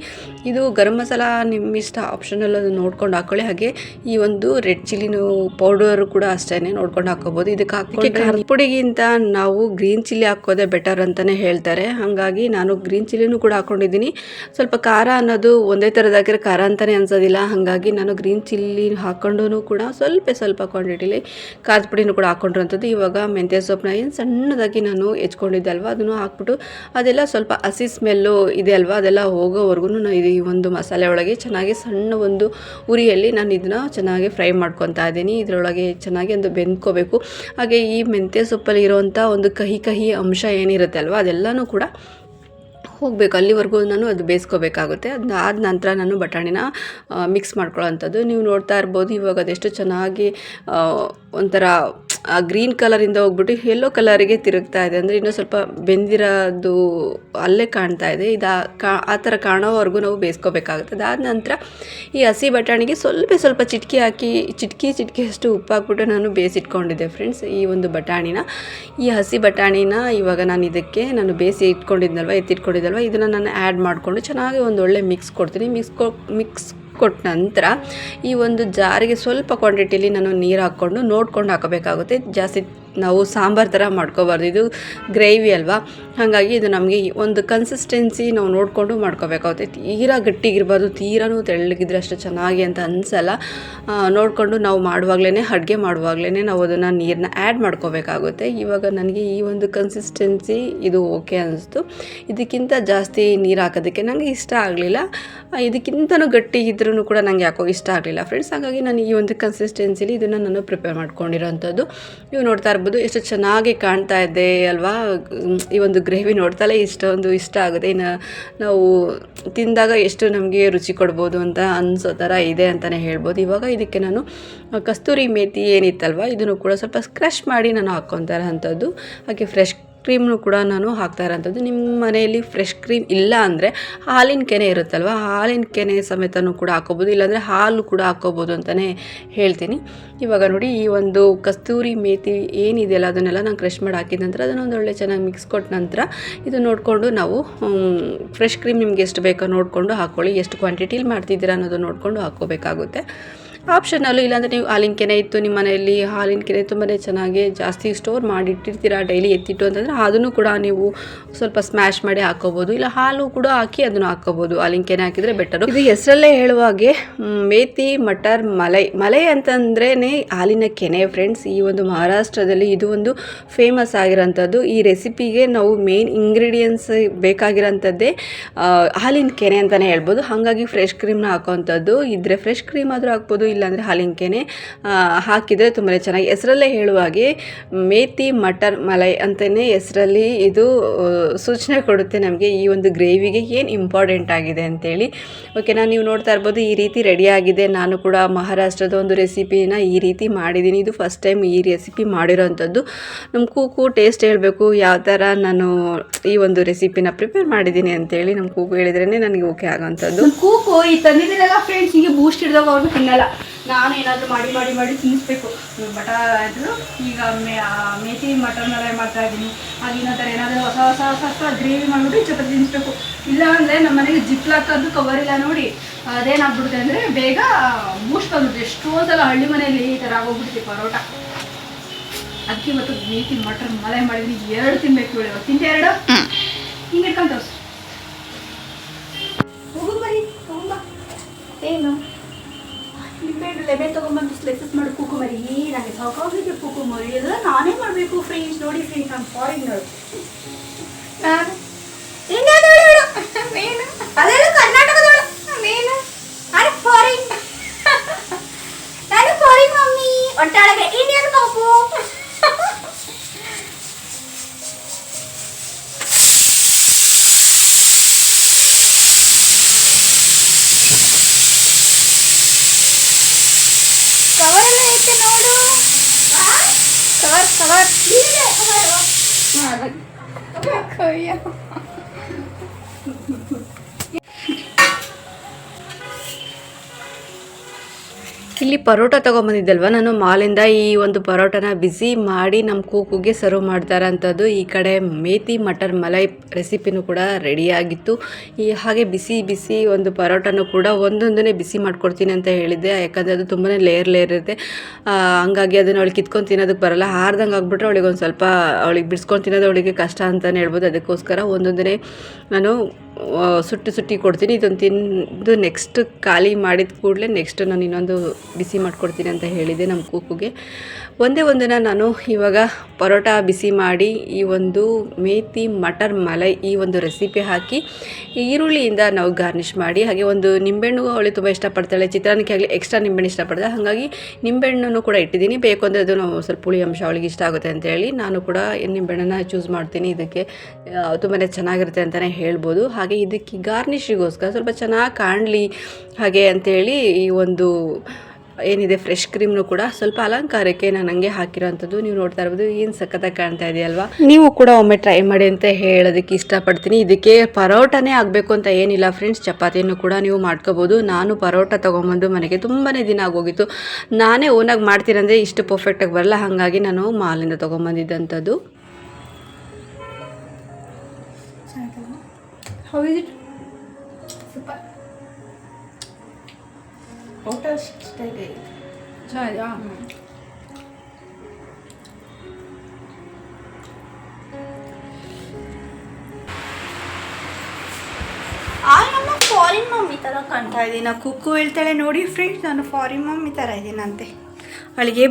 ಇದು ಗರಂ ಮಸಾಲ ನಿಮ್ಮ ಇಷ್ಟ ಆಪ್ಷನಲ್ ನೋಡ್ಕೊಂಡು ಹಾಕ್ಕೊಳ್ಳಿ ಹಾಗೆ ಈ ಒಂದು ರೆಡ್ ಚಿಲ್ಲಿನೂ ಪೌಡರ್ ಕೂಡ ಅಷ್ಟೇ ನೋಡ್ಕೊಂಡು ಹಾಕೋಬೋದು ಇದಕ್ಕೆ ಹಾಕಿ ಖಾರದ ಪುಡಿಗಿಂತ ನಾವು ಗ್ರೀನ್ ಚಿಲ್ಲಿ ಹಾಕೋದೇ ಬೆಟರ್ ಅಂತಾನೆ ಹೇಳ್ತಾರೆ. ಹಾಗಾಗಿ ನಾನು ಗ್ರೀನ್ ಚಿಲ್ಲಿನೂ ಕೂಡ ಹಾಕೊಂಡಿದ್ದೀನಿ ಸ್ವಲ್ಪ ಖಾರ ಅನ್ನೋದು ಒಂದೇ ಥರದ್ದು ಹಾಕಿದ್ರೆ ಖಾರ ಅಂತಾನೆ ಅನ್ಸೋದಿಲ್ಲ. ಹಾಗಾಗಿ ನಾನು ಗ್ರೀನ್ ಚಿಲ್ಲಿ ಹಾಕೊಂಡು ಕೂಡ ಸ್ವಲ್ಪ ಸ್ವಲ್ಪ ಕ್ವಾಂಟಿಟಿಲಿ ಖಾರದ ಪುಡಿನೂ ಕೂಡ ಹಾಕೊಂಡಿರೋಂಥದ್ದು ಇವಾಗ ಮೆಂತ್ಯ ಸೊಪ್ಪನ್ನ ಏನು ಸಣ್ಣದಾಗಿ ನಾನು ಹೆಚ್ಕೊಂಡಿದ್ದೆ ಅಲ್ವಾ ಅದನ್ನು ಹಾಕ್ಬಿಟ್ಟು ಅದೆಲ್ಲ ಸ್ವಲ್ಪ ಹಸಿ ಸ್ಮೆಲ್ಲು ಇದೆ ಅಲ್ವಾ ಅದೆಲ್ಲ ಹೋಗೋವರೆಗೂ ನಾನು ಇದು ಈ ಒಂದು ಮಸಾಲೆ ಒಳಗೆ ಚೆನ್ನಾಗಿ ಸಣ್ಣ ಒಂದು ಉರಿಯಲ್ಲಿ ನಾನು ಇದನ್ನ ಚೆನ್ನಾಗಿ ಫ್ರೈ ಮಾಡ್ಕೊತಾ ಇದ್ದೀನಿ. ಇದರೊಳಗೆ ಚೆನ್ನಾಗಿ ಒಂದು ಬೆಂದ್ಕೋಬೇಕು. ಹಾಗೆ ಈ ಮೆಂತ್ಯ ಸೊಪ್ಪಲ್ಲಿ ಇರೋವಂಥ ಒಂದು ಕಹಿ ಕಹಿ ಅಂಶ ಏನಿರುತ್ತೆ ಅಲ್ವಾ ಅದೆಲ್ಲನೂ ಕೂಡ ಹೋಗಬೇಕು, ಅಲ್ಲಿವರೆಗೂ ನಾನು ಅದು ಬೇಯಿಸ್ಕೋಬೇಕಾಗುತ್ತೆ. ಅದನ್ನ ಆದ ನಂತರ ನಾನು ಬಟಾಣಿನ ಮಿಕ್ಸ್ ಮಾಡ್ಕೊಳ್ಳೋವಂಥದ್ದು ನೀವು ನೋಡ್ತಾ ಇರ್ಬೋದು, ಇವಾಗ ಅದೆಷ್ಟು ಚೆನ್ನಾಗಿ ಒಂಥರ ಗ್ರೀನ್ ಕಲರಿಂದ ಹೋಗ್ಬಿಟ್ಟು ಯೆಲ್ಲೋ ಕಲರಿಗೆ ತಿರುಗ್ತಾ ಇದೆ. ಅಂದರೆ ಇನ್ನೂ ಸ್ವಲ್ಪ ಬೆಂದಿರೋದು ಅಲ್ಲೇ ಕಾಣ್ತಾ ಇದೆ. ಇದು ಕಾ, ಆ ಥರ ಕಾಣೋವರೆಗೂ ನಾವು ಬೇಯಿಸ್ಕೋಬೇಕಾಗುತ್ತೆ. ಅದಾದ ನಂತರ ಈ ಹಸಿ ಬಟಾಣಿಗೆ ಸ್ವಲ್ಪ ಸ್ವಲ್ಪ ಚಿಟಕಿ ಹಾಕಿ, ಚಿಟಕಿ, ಚಿಟಕಿಯಷ್ಟು ಉಪ್ಪು ಹಾಕ್ಬಿಟ್ಟು ನಾನು ಬೇಯಿಸಿಟ್ಕೊಂಡಿದ್ದೆ ಫ್ರೆಂಡ್ಸ್ ಈ ಒಂದು ಬಟಾಣಿನ, ಈ ಹಸಿ ಬಟಾಣಿನ ಇವಾಗ ನಾನು ಇದಕ್ಕೆ, ನಾನು ಬೇಯಿಸಿ ಇಟ್ಕೊಂಡಿದ್ನಲ್ವ ಎತ್ತಿಟ್ಕೊಂಡಿದ್ದಲ್ವ ಇದನ್ನು ನಾನು ಆ್ಯಡ್ ಮಾಡಿಕೊಂಡು ಚೆನ್ನಾಗಿ ಒಂದು ಒಳ್ಳೆ ಮಿಕ್ಸ್ ಕೊಡ್ತೀನಿ. ಮಿಕ್ಸ್ ಕೊ ಮಿಕ್ಸ್ ಕೊಟ್ಟ ನಂತರ ಈ ಒಂದು ಜಾರಿಗೆ ಸ್ವಲ್ಪ ಕ್ವಾಂಟಿಟಿಲಿ ನಾನು ನೀರು ಹಾಕ್ಕೊಂಡು ನೋಡ್ಕೊಂಡು ಹಾಕಬೇಕಾಗುತ್ತೆ. ಜಾಸ್ತಿ ನಾವು ಸಾಂಬಾರು ಥರ ಮಾಡ್ಕೋಬಾರ್ದು. ಇದು ಗ್ರೇವಿ ಅಲ್ವಾ? ಹಾಗಾಗಿ ಇದು ನಮಗೆ ಒಂದು ಕನ್ಸಿಸ್ಟೆನ್ಸಿ ನಾವು ನೋಡಿಕೊಂಡು ಮಾಡ್ಕೋಬೇಕಾಗುತ್ತೆ. ತೀರಾ ಗಟ್ಟಿಗಿರ್ಬಾರ್ದು, ತೀರಾನು ತೆಳ್ಳಗಿದ್ರೆ ಅಷ್ಟು ಚೆನ್ನಾಗಿ ಅಂತ ಅನಿಸಲ್ಲ. ನೋಡಿಕೊಂಡು ನಾವು ಮಾಡುವಾಗಲೇ ಅಡುಗೆ ಮಾಡುವಾಗಲೇ ನಾವು ಅದನ್ನು ನೀರನ್ನ ಆ್ಯಡ್ ಮಾಡ್ಕೋಬೇಕಾಗುತ್ತೆ. ಇವಾಗ ನನಗೆ ಈ ಒಂದು ಕನ್ಸಿಸ್ಟೆನ್ಸಿ ಇದು ಓಕೆ ಅನಿಸ್ತು. ಇದಕ್ಕಿಂತ ಜಾಸ್ತಿ ನೀರು ಹಾಕೋದಕ್ಕೆ ನನಗೆ ಇಷ್ಟ ಆಗಲಿಲ್ಲ. ಇದಕ್ಕಿಂತನೂ ಗಟ್ಟಿ ಇದ್ರೂ ಕೂಡ ನನಗೆ ಯಾಕೋ ಇಷ್ಟ ಆಗಲಿಲ್ಲ. ಫ್ರೆಂಡ್ಸ್ ಹಾಗಾಗಿ ನಾನು ಈ ಒಂದು ಕನ್ಸಿಸ್ಟೆನ್ಸಿಲಿ ಇದನ್ನು ನಾನು ಪ್ರಿಪೇರ್ ಮಾಡ್ಕೊಂಡಿರೋಂಥದ್ದು. ನೀವು ನೋಡ್ತಾ ಎಷ್ಟು ಚೆನ್ನಾಗಿ ಕಾಣ್ತಾ ಇದೆ ಅಲ್ವಾ? ಈ ಒಂದು ಗ್ರೇವಿ ನೋಡ್ತಲೇ ಇಷ್ಟೊಂದು ಇಷ್ಟ ಆಗುತ್ತೆ. ಇನ್ನು ನಾವು ತಿಂದಾಗ ಎಷ್ಟು ನಮಗೆ ರುಚಿ ಕೊಡ್ಬೋದು ಅಂತ ಅನಿಸೋ ಥರ ಇದೆ ಅಂತಲೇ ಹೇಳ್ಬೋದು. ಇವಾಗ ಇದಕ್ಕೆ ನಾನು ಕಸ್ತೂರಿ ಮೇತಿ ಏನಿತ್ತಲ್ವ, ಇದನ್ನು ಕೂಡ ಸ್ವಲ್ಪ ಸ್ಕ್ರಷ್ ಮಾಡಿ ನಾನು ಹಾಕ್ಕೊತಾರ ಅಂಥದ್ದು. ಹಾಗೆ ಫ್ರೆಶ್ ಕ್ರೀಮ್ನು ಕೂಡ ನಾನು ಹಾಕ್ತಾ ಇರೋಂಥದ್ದು. ನಿಮ್ಮ ಮನೆಯಲ್ಲಿ ಫ್ರೆಶ್ ಕ್ರೀಮ್ ಇಲ್ಲ ಅಂದರೆ ಹಾಲಿನ ಕೆನೆ ಇರುತ್ತಲ್ವ? ಹಾಲಿನ ಕೆನೆ ಸಮೇತನೂ ಕೂಡ ಹಾಕೋಬೋದು, ಇಲ್ಲಾಂದರೆ ಹಾಲು ಕೂಡ ಹಾಕೋಬೋದು ಅಂತಲೇ ಹೇಳ್ತೀನಿ. ಇವಾಗ ನೋಡಿ, ಈ ಒಂದು ಕಸ್ತೂರಿ ಮೇಥಿ ಏನಿದೆಯಲ್ಲ, ಅದನ್ನೆಲ್ಲ ನಾನು ಕ್ರಶ್ ಮಾಡಿ ಹಾಕಿದ ನಂತರ ಅದನ್ನು ಒಳ್ಳೆ ಚೆನ್ನಾಗಿ ಮಿಕ್ಸ್ ಕೊಟ್ಟ ನಂತರ ಇದು ನೋಡಿಕೊಂಡು ನಾವು ಫ್ರೆಶ್ ಕ್ರೀಮ್ ನಿಮ್ಗೆ ಎಷ್ಟು ಬೇಕೋ ನೋಡಿಕೊಂಡು ಹಾಕ್ಕೊಳ್ಳಿ ಎಷ್ಟು ಕ್ವಾಂಟಿಟಿಲಿ ಮಾಡ್ತಿದ್ದೀರಾ ಅನ್ನೋದು ನೋಡಿಕೊಂಡು ಹಾಕ್ಕೋಬೇಕಾಗುತ್ತೆ. ಆಪ್ಷನಲ್ಲು ಇಲ್ಲಾಂದರೆ ನೀವು ಹಾಲಿನ ಕೆನೆ ಇತ್ತು ನಿಮ್ಮ ಮನೆಯಲ್ಲಿ ಹಾಲಿನ ಕೆನೆ ತುಂಬಾ ಚೆನ್ನಾಗಿ ಜಾಸ್ತಿ ಸ್ಟೋರ್ ಮಾಡಿ ಇಟ್ಟಿರ್ತೀರಾ ಡೈಲಿ ಎತ್ತಿಟ್ಟು ಅಂತಂದ್ರೆ ಅದನ್ನು ಕೂಡ ನೀವು ಸ್ವಲ್ಪ ಸ್ಮ್ಯಾಶ್ ಮಾಡಿ ಹಾಕೋಬೋದು. ಇಲ್ಲ ಹಾಲು ಕೂಡ ಹಾಕಿ ಅದನ್ನು ಹಾಕೋಬೋದು. ಹಾಲಿನ ಕೆನೆ ಹಾಕಿದರೆ ಬೆಟರು ಇದು ಹೆಸರಲ್ಲೇ ಹೇಳುವ ಹಾಗೆ ಮ್, ಮಟರ್ ಮಲೈ. ಮಲೈ ಅಂತಂದ್ರೇ ಹಾಲಿನ ಕೆನೆ. ಫ್ರೆಂಡ್ಸ್ ಈ ಒಂದು ಮಹಾರಾಷ್ಟ್ರದಲ್ಲಿ ಇದು ಒಂದು ಫೇಮಸ್ ಆಗಿರೋಂಥದ್ದು. ಈ ರೆಸಿಪಿಗೆ ನಾವು ಮೇನ್ ಇಂಗ್ರೀಡಿಯೆಂಟ್ಸ್ ಬೇಕಾಗಿರೋಂಥದ್ದೇ ಹಾಲಿನ ಕೆನೆ ಅಂತಲೇ ಹೇಳ್ಬೋದು. ಹಾಗಾಗಿ ಫ್ರೆಶ್ ಕ್ರೀಮ್ನ ಹಾಕೋವಂಥದ್ದು. ಇದ್ದರೆ ಫ್ರೆಶ್ ಕ್ರೀಮ್ ಆದರೂ ಹಾಕ್ಬೋದು ಇಲ್ಲಾಂದರೆ ಹಾಲಿನ ಕೆನೆ ಆ, ಹಾಕಿದರೆ ತುಂಬಾ ಚೆನ್ನಾಗಿ. ಹೆಸರಲ್ಲೇ ಹೇಳುವಾಗೆ ಮೇತಿ ಮಟರ್ ಮಲೈ ಅಂತಲೇ ಹೆಸರಲ್ಲಿ ಇದು ಸೂಚನೆ ಕೊಡುತ್ತೆ ನಮಗೆ ಈ ಒಂದು ಗ್ರೇವಿಗೆ ಏನು ಇಂಪಾರ್ಟೆಂಟ್ ಆಗಿದೆ ಅಂತೇಳಿ. ನಾನು ನೀವು ನೋಡ್ತಾ ಇರ್ಬೋದು ಈ ರೀತಿ ರೆಡಿಯಾಗಿದೆ ನಾನು ಕೂಡ ಮಹಾರಾಷ್ಟ್ರದ ಒಂದು ರೆಸಿಪಿನ ಈ ರೀತಿ ಮಾಡಿದ್ದೀನಿ. ಇದು ಫಸ್ಟ್ ಟೈಮ್ ಈ ರೆಸಿಪಿ ಮಾಡಿರೋವಂಥದ್ದು ನಮ್ಮ ಕೂಕು ಟೇಸ್ಟ್ ಹೇಳಬೇಕು ಯಾವ ಥರ ನಾನು ಈ ಒಂದು ರೆಸಿಪಿನ ಪ್ರಿಪೇರ್ ಮಾಡಿದ್ದೀನಿ ಅಂತೇಳಿ ನಮ್ಮ ಕೂಕು ಹೇಳಿದ್ರೇ ನನಗೆ ಓಕೆ ಆಗೋವಂಥದ್ದು ಕೂಕು ಈ ತಂದಿದ್ದೀರಲ್ಲ ಫ್ರೆಂಡ್ಸ್ ಹೀಗೆ ಬೂಸ್ಟ್ ಹಿಡ್ದಾಗ ಅವ್ರಿಗೆ ತಿನ್ನಲ್ಲ. ನಾನು ಏನಾದರೂ ಮಾಡಿ ಮಾಡಿ ಮಾಡಿ ತಿನ್ನಿಸ್ಬೇಕು. ಬಟ ಆದರೂ ಈಗ ಮೇಥಿ ಮಟನ್ ಎಲ್ಲ ಮಾಡ್ತಾ ಇದ್ದೀನಿ. ಹಾಗೆ ಥರ ಏನಾದರೂ ಹೊಸ ಹೊಸ ಹೊಸ ಹೊಸ ಗ್ರೇವಿ ಮಾಡಿಬಿಟ್ಟು ಚಪಾತಿ ತಿನ್ನಿಸ್ಬೇಕು. ಇಲ್ಲ ಅಂದರೆ ನಮ್ಮ ಮನೆಗೆ ಜಿಪ್ಲಾಕದ್ದು ಕವರ್ ಇಲ್ಲ ನೋಡಿ. ಅದೇನಾಗ್ಬಿಡುತ್ತೆ ಅಂದರೆ ಬೇಗ ಬೂಸ್ಟ್ ಬಂದ್ಬಿಡುತ್ತೆ. ಎಷ್ಟೋ ಸಲ ಹಳ್ಳಿ ಮನೆಯಲ್ಲಿ ಈ ಥರ ಆಗೋಗ್ಬಿಡುತ್ತೆ ಪರೋಟ. ಅಕ್ಕಿ ಮತ್ತು ಮೇಥಿ ಮಟನ್ ಮಲೆ ಮಾಡಿದ್ವಿ ಎರಡು ತಿನ್ಬೇಕು ಇವಳು ತಿಂತೆ ಎರಡು? ಹಿಂಗೆ ಇಟ್ಕೊಂತ ಹೋಗು ಬರೀ ತಗೊಂಬ ಏನು? ಲೆಮನ್ ತೊಗೊಂಬಂದು ಸ್ಲೈಸಸ್ ಮಾಡಿ ಕೂಕು ಮರಿ. ನನಗೆ ಸಾಕಾಗಿದೆ ಕೂಕು ಮರಿ. ಅದೆಲ್ಲ ನಾನೇ ಮಾಡಬೇಕು ಫ್ರೆಂಡ್ಸ್ ನೋಡಿ ಫ್ರೆಂಡ್ಸ್ ನಾನು ಫಾರಿನರ್ ನಾನು ನೀನು ಅದೆಲ್ಲ ಕರ್ನಾಟಕದವಳು. ನೀನು ನಾನು ಫಾರಿನ್ ನಾನು ಫಾರಿನ್ ಮಮ್ಮಿ. ಒಟ್ಟಾಳಗೆ ಇಂಡಿಯನ್ ಪಾಪು? ಕವರ್ ಕವರ್ ಇಲ್ಲಿ ಪರೋಟ ತೊಗೊಂಬಂದಿದ್ದಲ್ವ? ನಾನು ಮಾಲಿಂದ ಈ ಒಂದು ಪರೋಟನ ಬಿಸಿ ಮಾಡಿ ನಮ್ಮ ಕೂಕುಗೆ ಸರ್ವ್ ಮಾಡ್ತಾರೆ ಅಂಥದ್ದು ಈ ಕಡೆ ಮೇತಿ, ಮಟರ್, ಮಲೈ ರೆಸಿಪಿನೂ ಕೂಡ ರೆಡಿಯಾಗಿತ್ತು ಈ ಹಾಗೆ ಬಿಸಿ ಬಿಸಿ ಒಂದು ಪರೋಟನೂ ಕೂಡ ಒಂದೊಂದನ್ನೇ ಬಿಸಿ ಮಾಡ್ಕೊಡ್ತೀನಿ ಅಂತ ಹೇಳಿದ್ದೆ. ಯಾಕಂದರೆ ಅದು ತುಂಬಾ ಲೇಯರ್ ಲೇಯರ್ ಇರುತ್ತೆ. ಹಂಗಾಗಿ ಅದನ್ನು ಅವಳಿಗೆ ಕಿತ್ಕೊಂಡು ತಿನ್ನೋದಕ್ಕೆ ಬರಲ್ಲ. ಹಾರ್ದಂಗೆ ಆಗಿಬಿಟ್ರೆ ಅವಳಿಗೆ ಒಂದು ಸ್ವಲ್ಪ, ಅವಳಿಗೆ ಬಿಡಿಸ್ಕೊಂಡು ತಿನ್ನೋದು ಅವಳಿಗೆ ಕಷ್ಟ ಅಂತಲೇ ಹೇಳ್ಬೋದು. ಅದಕ್ಕೋಸ್ಕರ ಒಂದೊಂದನೇ ನಾನು ಸುಟ್ಟು ಸುಟ್ಟಿ ಕೊಡ್ತೀನಿ. ಇದನ್ನು ತಿಂದು ನೆಕ್ಸ್ಟ್ ಖಾಲಿ ಮಾಡಿದ ಕೂಡಲೇ ನೆಕ್ಸ್ಟ್ ನಾನು ಇನ್ನೊಂದು ಬಿಸಿ ಮಾಡಿಕೊಡ್ತೀನಿ ಅಂತ ಹೇಳಿದೆ ನಮ್ಮ ಕೂಕುಗೆ. ಒಂದೇ ಒಂದನ್ನು ನಾನು ಇವಾಗ ಪರೋಟ ಬಿಸಿ ಮಾಡಿ ಈ ಒಂದು ಮೇತಿ ಮಟರ್ ಮಲೈ ಈ ಒಂದು ರೆಸಿಪಿ ಹಾಕಿ ಈರುಳ್ಳಿಯಿಂದ ನಾವು ಗಾರ್ನಿಷ್ ಮಾಡಿ, ಹಾಗೆ ಒಂದು ನಿಂಬೆಹಣ್ಣು ಅವಳು ತುಂಬ ಇಷ್ಟಪಡ್ತಾಳೆ, ಚಿತ್ರಾನ್ನಕ್ಕೆ ಆಗಲಿ ಎಕ್ಸ್ಟ್ರಾ ನಿಂಬೆಹಣ್ಣು ಇಷ್ಟಪಡ್ತಾಳೆ, ಹಾಗಾಗಿ ನಿಂಬೆಹಣ್ಣು ಕೂಡ ಇಟ್ಟಿದ್ದೀನಿ. ಬೇಕು ಅಂದರೆ ಅದು ಸ್ವಲ್ಪ ಹುಳಿ ಅಂಶ ಅವಳಿಗೆ ಇಷ್ಟ ಆಗುತ್ತೆ ಅಂತೇಳಿ ನಾನು ಕೂಡ ನಿಂಬೆಹಣ್ಣನ್ನು ಚೂಸ್ ಮಾಡ್ತೀನಿ. ಇದಕ್ಕೆ ತುಂಬಾ ಚೆನ್ನಾಗಿರುತ್ತೆ ಅಂತಲೇ ಹೇಳ್ಬೋದು. ಹಾಗೆ ಇದಕ್ಕೆ ಗಾರ್ನಿಷಿಗೋಸ್ಕರ ಸ್ವಲ್ಪ ಚೆನ್ನಾಗಿ ಕಾಣಲಿ ಹಾಗೆ ಅಂತೇಳಿ ಈ ಒಂದು ಏನಿದೆ ಫ್ರೆಶ್ ಕ್ರೀಮ್ನು ಕೂಡ ಸ್ವಲ್ಪ ಅಲಂಕಾರಕ್ಕೆ ನಾನು ಹಂಗೆ ಹಾಕಿರೋವಂಥದ್ದು ನೀವು ನೋಡ್ತಾ ಇರ್ಬೋದು, ಏನು ಸಖತ್ತಾಗಿ ಕಾಣ್ತಾ ಇದೆಯಲ್ವಾ? ನೀವು ಕೂಡ ಒಮ್ಮೆ ಟ್ರೈ ಮಾಡಿ ಅಂತ ಹೇಳೋದಕ್ಕೆ ಇಷ್ಟಪಡ್ತೀನಿ. ಇದಕ್ಕೆ ಪರೋಟನೇ ಆಗಬೇಕು ಅಂತ ಏನಿಲ್ಲ ಫ್ರೆಂಡ್ಸ್ ಚಪಾತಿಯನ್ನು ಕೂಡ ನೀವು ಮಾಡ್ಕೋಬೋದು. ನಾನು ಪರೋಟ ತೊಗೊಂಬಂದು ಮನೆಗೆ ತುಂಬಾ ದಿನ ಆಗೋಗಿತ್ತು. ನಾನೇ ಓನಾಗಿ ಮಾಡ್ತೀನಂದರೆ ಇಷ್ಟು ಪರ್ಫೆಕ್ಟಾಗಿ ಬರಲ್ಲ. ಹಾಗಾಗಿ ನಾನು ಮಾಲಿಂದ ತೊಗೊಂಬಂದಿದ್ದಂಥದ್ದು. ಹೌದು ಹೋಟೆಲ್ ಸ್ಟೈಲ್? ಚೆನ್ನಾಗಿದೆಯಾ ಆ ನಮ್ಮ ಫಾರಿನ್ ಮಮ್ಮಿ ಥರ ಕಾಣ್ತಾ ಇದ್ದೀನಿ ಕುಕ್ಕು ಹೇಳ್ತಾಳೆ ನೋಡಿ ಫ್ರೆಂಡ್ಸ್ ನಾನು ಫಾರಿನ್ ಮಮ್ಮಿ ಥರ ಇದ್ದೀನಂತೆ ಅವಳಿಗೆ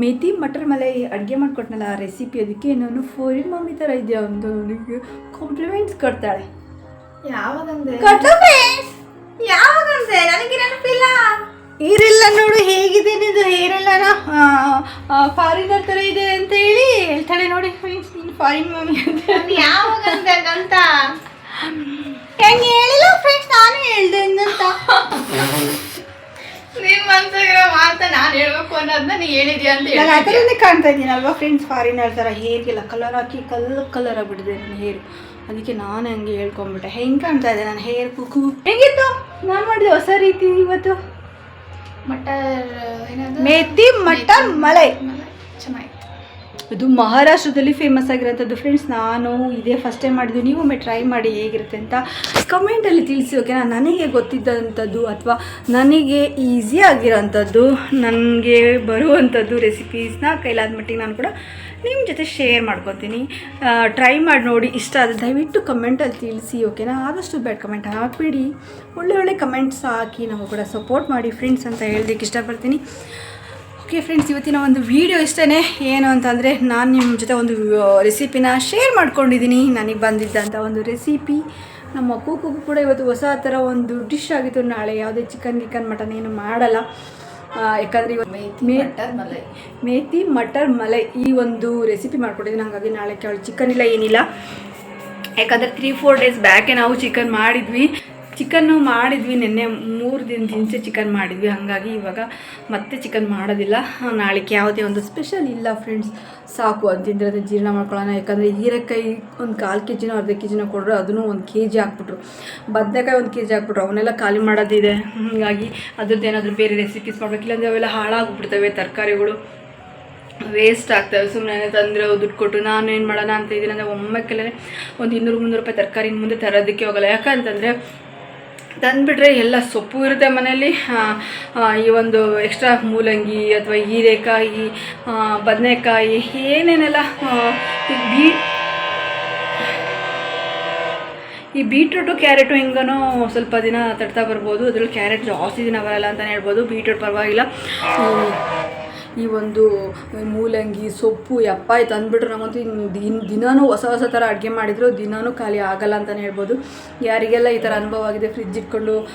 ಮೇಥಿ ಮಟರ್ ಮಲೈ ಅಡುಗೆ ಮಾಡಿಕೊಟ್ನಲ್ಲ ಆ ರೆಸಿಪಿ ಅದಕ್ಕೆ ನಾನು ಫಾರಿನ್ ಮಮ್ಮಿ ಥರ ಇದೆಯಾ ಅಂತ ನನಗೆ ಕಾಂಪ್ಲಿಮೆಂಟ್ಸ್ ಕೊಡ್ತಾಳೆ. ನೆನಪಿಲ್ಲ ಈರೆಲ್ಲ ನೋಡು ಹೇಗಿದೆ ನಿಂದು ಹೇರೆಲ್ಲ ಫಾರಿನರ್ ಥರ ಇದೆ ಅಂತ ಹೇಳಿ ಹೇಳ್ತಾಳೆ ನೋಡಿ. ಫ್ರೆಂಡ್ಸ್ ನೀನು ಫಾರಿನ್ ಮಮ್ಮಿ ಅಂತ ಯಾವಾಗ ಅಂತ ಹೆಂಗೆ ಹೇಳಿಲ್ಲ ಫ್ರೆಂಡ್ಸ್ ನಾನು ಹೇಳ್ದೆ ಅಂತ ನಿನ್ ಮನ್ಸಾಗಿರೋ ಮಾತ ನಾನು ಹೇಳ್ಬೇಕು ಅನ್ನೋದನ್ನ ನೀ ಹೇಳಿದ್ಯಾ ಅಂತ ನಾನು ಆ ಥರನೇ ಕಾಣ್ತಾ ಇದ್ದೀನಲ್ವಾ ಫ್ರೆಂಡ್ಸ್ ಫಾರಿನರ್ ಥರ ಹೇರ್ಗೆಲ್ಲ ಕಲರ್ ಹಾಕಿ ಕಲ್ಲು ಕಲರ್ ಆಗಿಬಿಟ್ಟಿದೆ ನನ್ನ ಹೇರ್ ಅದಕ್ಕೆ ನಾನು ಹಂಗೆ ಹೇಳ್ಕೊಂಬಿಟ್ಟೆ. ಹೆಂಗೆ ಕಾಣ್ತಾ ಇದೆ ನನ್ನ ಹೇರ್ ಕುಕ್ಕು ಹೆಂಗಿತ್ತು? ನಾನು ಮಾಡಿದೆ ಹೊಸ ರೀತಿ ಇವತ್ತು? ಮಟರ್ ಏನದು ಮೇಥಿ ಮಟರ್ ಮಳೆ. ಚೆನ್ನಾಗಿತ್ತು. ಇದು ಮಹಾರಾಷ್ಟ್ರದಲ್ಲಿ ಫೇಮಸ್ ಆಗಿರೋಂಥದ್ದು ಫ್ರೆಂಡ್ಸ್ ನಾನು ಇದೇ ಫಸ್ಟ್ ಟೈಮ್ ಮಾಡಿದ್ದು. ನೀವು ಒಮ್ಮೆ ಟ್ರೈ ಮಾಡಿ ಹೇಗಿರುತ್ತೆ ಅಂತ ಕಮೆಂಟಲ್ಲಿ ತಿಳಿಸಿ ಓಕೆನಾ ನನಗೆ ಗೊತ್ತಿದ್ದಂಥದ್ದು ಅಥವಾ ನನಗೆ ಈಸಿ ಆಗಿರೋಂಥದ್ದು ನನಗೆ ಬರುವಂಥದ್ದು ರೆಸಿಪೀಸ್ನ ಕೈಲಾದ ಮಟ್ಟಿಗೆ ನಾನು ಕೂಡ ನಿಮ್ಮ ಜೊತೆ ಶೇರ್ ಮಾಡ್ಕೊತೀನಿ. ಟ್ರೈ ಮಾಡಿ ನೋಡಿ. ಇಷ್ಟ ಆದರೆ ದಯವಿಟ್ಟು ಕಮೆಂಟಲ್ಲಿ ತಿಳಿಸಿ ಓಕೆನಾ ಆದಷ್ಟು ಬ್ಯಾಡ್ ಕಮೆಂಟ್ ಹಾಕಬೇಡಿ. ಒಳ್ಳೆ ಒಳ್ಳೆ ಕಮೆಂಟ್ಸ್ ಹಾಕಿ ನಮಗೂ ಕೂಡ ಸಪೋರ್ಟ್ ಮಾಡಿ ಫ್ರೆಂಡ್ಸ್ ಅಂತ ಹೇಳೋದಕ್ಕೆ ಇಷ್ಟಪಡ್ತೀನಿ. ಓಕೆ ಫ್ರೆಂಡ್ಸ್ ಇವತ್ತಿನ ಒಂದು ವಿಡಿಯೋ ಇಷ್ಟೇ ಏನು ಅಂತಂದರೆ, ನಾನು ನಿಮ್ಮ ಜೊತೆ ಒಂದು ರೆಸಿಪಿನ ಶೇರ್ ಮಾಡ್ಕೊಂಡಿದ್ದೀನಿ. ನನಗೆ ಬಂದಿದ್ದಂಥ ಒಂದು ರೆಸಿಪಿ ನಮ್ಮ ಕೂಕು ಕೂಡ ಇವತ್ತು ಹೊಸ ಥರ ಒಂದು ಡಿಶ್ ಆಗಿತ್ತು. ನಾಳೆ ಯಾವುದೇ ಚಿಕನ್ ಗಿಕನ್ ಮಟನ್ ಏನು ಮಾಡಲ್ಲ. ಯಾಕಂದರೆ ಇವತ್ತು ಮೇ ಮಟರ್ ಮಲೈ. ಮೇಥಿ ಮಟರ್ ಮಲೈ ಈ ಒಂದು ರೆಸಿಪಿ ಮಾಡ್ಕೊಟ್ಟಿದ್ದೀನಿ ಹಾಗಾಗಿ ನಾಳೆ ಕೇಳಿ ಚಿಕನ್ ಇಲ್ಲ ಏನಿಲ್ಲ. ಯಾಕಂದರೆ ತ್ರೀ ಫೋರ್ ಡೇಸ್ ಬ್ಯಾಕೆ ನಾವು ಚಿಕನ್ ಮಾಡಿದ್ವಿ. ಚಿಕನ್ನು ಮಾಡಿದ್ವಿ ನಿನ್ನೆ, ಮೂರು ದಿನ ಹಿಂಚೆ ಚಿಕನ್ ಮಾಡಿದ್ವಿ. ಹಾಗಾಗಿ ಇವಾಗ ಮತ್ತೆ ಚಿಕನ್ ಮಾಡೋದಿಲ್ಲ. ನಾಳೆಗೆ ಯಾವುದೇ ಒಂದು ಸ್ಪೆಷಲ್ ಇಲ್ಲ ಫ್ರೆಂಡ್ಸ್. ಸಾಕು, ಅದು ತಿಂದರೆ ಅದು ಜೀರ್ಣ ಮಾಡ್ಕೊಳ್ಳೋಣ. ಯಾಕಂದರೆ ಹೀರೆಕಾಯಿ ಒಂದು ಕಾಲು ಕೆ ಜಿನೋ ಅರ್ಧ ಕೆ ಜಿನೋ ಕೊಡ್ರು, ಅದನ್ನು ಒಂದು ಕೆ ಜಿ ಹಾಕ್ಬಿಟ್ರು. ಬದನೆಕಾಯಿ ಒಂದು ಕೆ ಜಿ ಹಾಕ್ಬಿಟ್ರು, ಅವನ್ನೆಲ್ಲ ಖಾಲಿ ಮಾಡೋದಿದೆ. ಹಾಗಾಗಿ ಅದ್ರದ್ದು ಏನಾದರೂ ಬೇರೆ ರೆಸಿಪೀಸ್ ಮಾಡಬೇಕು. ಇಲ್ಲಾಂದರೆ ಅವೆಲ್ಲ ಹಾಳಾಗ್ಬಿಡ್ತವೆ, ತರಕಾರಿಗಳು ವೇಸ್ಟ್ ಆಗ್ತವೆ. ಸುಮ್ಮನೆ ತಂದರೆ ದುಡ್ಡು ಕೊಟ್ಟು ನಾನು ಏನು ಮಾಡೋಣ ಅಂತ ಇದ್ದೀನಿ ಅಂದರೆ ಒಮ್ಮೆಕ್ಕೆಲೆ ಒಂದು ಇನ್ನೂರು ಮುನ್ನೂರು ರೂಪಾಯಿ ತರಕಾರಿ ಮುಂದೆ ತರೋದಕ್ಕೆ ಹೋಗಲ್ಲ. ಯಾಕಂತಂದರೆ ತಂದುಬಿಟ್ರೆ ಎಲ್ಲ ಸೊಪ್ಪು ಇರುತ್ತೆ ಮನೆಯಲ್ಲಿ. ಈ ಒಂದು ಎಕ್ಸ್ಟ್ರಾ ಮೂಲಂಗಿ ಅಥವಾ ಹೀರೆಕಾಯಿ ಬದನೆಕಾಯಿ, ಏನೇನೆಲ್ಲ ಬೀ, ಈ ಬೀಟ್ರೂಟು ಕ್ಯಾರೆಟು ಹಿಂಗೂ ಸ್ವಲ್ಪ ದಿನ ತಡ್ತಾ ಬರ್ಬೋದು. ಅದರಲ್ಲಿ ಕ್ಯಾರೆಟ್ ಜಾಸ್ತಿ ದಿನ ಬರಲ್ಲ ಅಂತಲೇ ಹೇಳ್ಬೋದು. ಬೀಟ್ರೂಟ್ ಪರವಾಗಿಲ್ಲ. ಈ- ಒಂದು ಮೂಲಂಗಿ, ಸೊಪ್ಪು, ಯಪ್ಪ, ಇದು ತಂದುಬಿಟ್ರೆ ನಮ್ಮಂತೂ ದಿನ ದಿನಾನೂ ಹೊಸ ಹೊಸ ಥರ ಅಡುಗೆ ಮಾಡಿದ್ರು, ದಿನಾನೂ ಖಾಲಿ ಆಗಲ್ಲ ಅಂತಲೇ ಹೇಳ್ಬೋದು. ಯಾರಿಗೆಲ್ಲ ಈ ಥರ ಅನುಭವ ಆಗಿದೆ ಫ್ರಿಜ್ ಇಟ್ಕೊಂಡು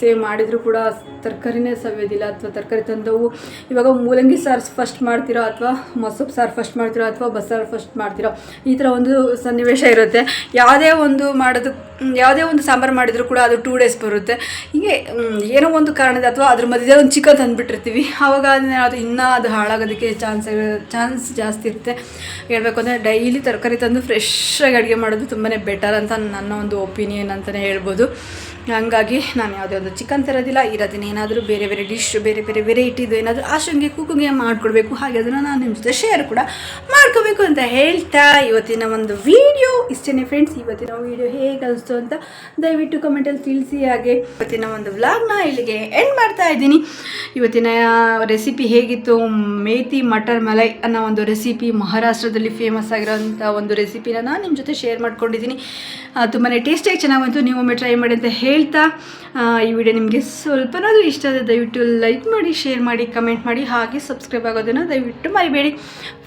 ಸೇವ್ ಮಾಡಿದರೂ ಕೂಡ ತರಕಾರಿನೇ ಸವಿಯೋದಿಲ್ಲ ಅಥವಾ ತರಕಾರಿ ತಂದವು. ಇವಾಗ ಮೂಲಂಗಿ ಸಾರು ಫಸ್ಟ್ ಮಾಡ್ತಿರೋ ಅಥವಾ ಮೊಸಪ್ಪು ಸಾರು ಫಸ್ಟ್ ಮಾಡ್ತಿರೋ ಅಥವಾ ಬಸ್ಸಾರು ಫಸ್ಟ್ ಮಾಡ್ತಿರೋ? ಈ ಥರ ಒಂದು ಸನ್ನಿವೇಶ ಇರುತ್ತೆ. ಯಾವುದೇ ಒಂದು ಮಾಡೋದು ಯಾವುದೇ ಒಂದು ಸಾಂಬಾರು ಮಾಡಿದರೂ ಕೂಡ ಅದು ಟೂ ಡೇಸ್ ಬರುತ್ತೆ. ಹೀಗೆ ಏನೋ ಒಂದು ಕಾರಣದ ಅಥವಾ ಅದ್ರ ಮಧ್ಯದಲ್ಲಿ ಒಂದು ಚಿಕನ್ ತಂದುಬಿಟ್ಟಿರ್ತೀವಿ. ಆವಾಗ ಅದನ್ನ ಅದು ಇನ್ನೂ ಅದು ಹಾಳಾಗೋದಕ್ಕೆ ಚಾನ್ಸ್ ಚಾನ್ಸ್ ಜಾಸ್ತಿ ಇರುತ್ತೆ. ಹೇಳಬೇಕು ಅಂದರೆ ಡೈಲಿ ತರಕಾರಿ ತಂದು ಫ್ರೆಶ್ಶಾಗಿ ಅಡುಗೆ ಮಾಡೋದು ತುಂಬಾ ಬೆಟರ್ ಅಂತ ನನ್ನ ಒಂದು ಒಪಿನಿಯನ್ ಅಂತಲೇ ಹೇಳ್ಬೋದು. ಹಂಗಾಗಿ ನಾನು ಯಾವುದೇ ಒಂದು ಚಿಕನ್ ತರೋದಿಲ್ಲ. ಇರೋದನ್ನ ಏನಾದರೂ ಬೇರೆ ಬೇರೆ ಡಿಶ್ ಬೇರೆ ಬೇರೆ ವೆರೈಟಿದು ಏನಾದರೂ ಆಶಂಗೆ ಕುಕ್ಕಿಂಗ್ ಮಾಡಿಕೊಡ್ಬೇಕು. ಹಾಗೆ ಅದನ್ನು ನಾನು ನಿಮ್ಮ ಜೊತೆ ಶೇರ್ ಕೂಡ ಮಾಡ್ಕೋಬೇಕು ಅಂತ ಹೇಳ್ತಾ ಇವತ್ತಿನ ಒಂದು ವಿಡಿಯೋ ಇಷ್ಟೇ ಫ್ರೆಂಡ್ಸ್ ಇವತ್ತಿನ ವಿಡಿಯೋ ಹೇಗೆ ಅನಿಸ್ತು ಅಂತ ದಯವಿಟ್ಟು ಕಮೆಂಟಲ್ಲಿ ತಿಳಿಸಿ. ಹಾಗೆ ಇವತ್ತಿನ ಒಂದು ವ್ಲಾಗ್ನ ಇಲ್ಲಿಗೆ ಎಂಡ್ ಮಾಡ್ತಾ ಇದ್ದೀನಿ. ಇವತ್ತಿನ ರೆಸಿಪಿ ಹೇಗಿತ್ತು? ಮೇತಿ ಮಟರ್ ಮಲೈ ಅನ್ನೋ ಒಂದು ರೆಸಿಪಿ ಮಹಾರಾಷ್ಟ್ರದಲ್ಲಿ ಫೇಮಸ್ ಆಗಿರೋಂಥ ಒಂದು ರೆಸಿಪಿನ ನಾನು ನಿಮ್ಮ ಜೊತೆ ಶೇರ್ ಮಾಡ್ಕೊಂಡಿದ್ದೀನಿ. ತುಂಬಾ ಟೇಸ್ಟಿಯಾಗಿ ಚೆನ್ನಾಗಿ ಬಂತು. ನೀವು ಒಮ್ಮೆ ಟ್ರೈ ಮಾಡಿ ಅಂತ ಹೇಳ್ತಾ ಈ ವಿಡಿಯೋ ನಿಮಗೆ ಸ್ವಲ್ಪನಾದರೂ ಇಷ್ಟ ಆದರೆ ದಯವಿಟ್ಟು ಲೈಕ್ ಮಾಡಿ ಶೇರ್ ಮಾಡಿ ಕಮೆಂಟ್ ಮಾಡಿ, ಹಾಗೆ ಸಬ್ಸ್ಕ್ರೈಬ್ ಆಗೋದನ್ನು ದಯವಿಟ್ಟು ಮರಿಬೇಡಿ.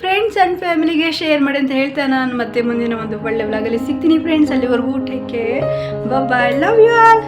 ಫ್ರೆಂಡ್ಸ್ ಆ್ಯಂಡ್ ಫ್ಯಾಮಿಲಿಗೆ ಶೇರ್ ಮಾಡಿ ಅಂತ ಹೇಳ್ತಾ ನಾನು ಮತ್ತೆ ಮುಂದಿನ ಒಂದು ಒಳ್ಳೆ ವ್ಲಾಗಲ್ಲಿ ಸಿಗ್ತೀನಿ ಫ್ರೆಂಡ್ಸ್ ಅಲ್ಲಿವರೆಗೂ take care bye love you all